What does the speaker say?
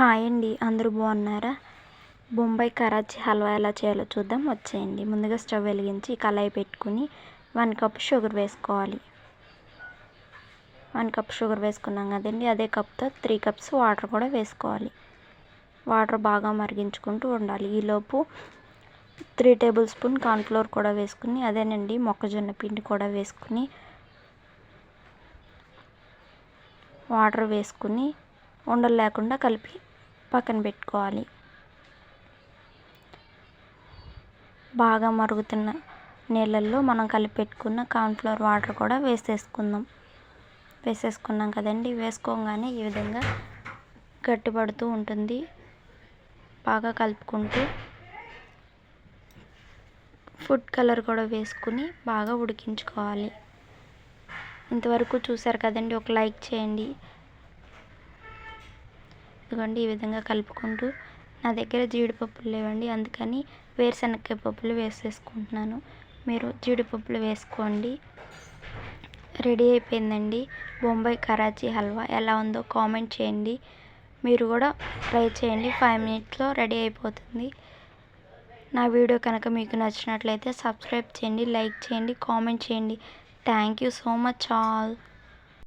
Hi అండి. అందరూ బాగున్నారా? బొంబాయి కరాచీ హల్వా ఎలా చేయాలో చూద్దాం. వచ్చేయండి. ముందుగా స్టవ్ వెలిగించి కళాయి పెట్టుకుని వన్ కప్ షుగర్ వేసుకోవాలి. వన్ కప్ షుగర్ వేసుకున్నాం కదండి. అదే కప్తో త్రీ కప్స్ వాటర్ కూడా వేసుకోవాలి. వాటర్ బాగా మరిగించుకుంటూ ఉండాలి. ఈలోపు త్రీ టేబుల్ స్పూన్ కార్న్ఫ్లోర్ కూడా వేసుకుని అదేనండి మొక్కజొన్న పిండి కూడా వేసుకుని వాటర్ వేసుకుని ఉండలు లేకుండా కలిపి పక్కన పెట్టుకోవాలి. బాగా మరుగుతున్న నీళ్ళల్లో మనం కలిపి పెట్టుకున్న కార్న్ఫ్లవర్ వాటర్ కూడా వేసేసుకుందాం. వేసేసుకున్నాం కదండి వేసుకోగానే ఈ విధంగా గట్టిపడుతూ ఉంటుంది. బాగా కలుపుకుంటూ ఫుడ్ కలర్ కూడా వేసుకుని బాగా ఉడికించుకోవాలి. ఇంతవరకు చూసారు కదండి ఒక లైక్ చేయండి. ఇదిగోండి ఈ విధంగా కలుపుకుంటూ నా దగ్గర జీడిపప్పులు లేవండి. అందుకని వేరుశనగకాయ పప్పులు వేసేసుకుంటున్నాను. మీరు జీడిపప్పులు వేసుకోండి. రెడీ అయిపోయిందండి. బొంబాయి కరాచీ హల్వా ఎలా ఉందో కామెంట్ చేయండి. మీరు కూడా ట్రై చేయండి. ఫైవ్ మినిట్స్లో రెడీ అయిపోతుంది. నా వీడియో కనుక మీకు నచ్చినట్లయితే సబ్స్క్రైబ్ చేయండి లైక్ చేయండి కామెంట్ చేయండి. Thank you so much all.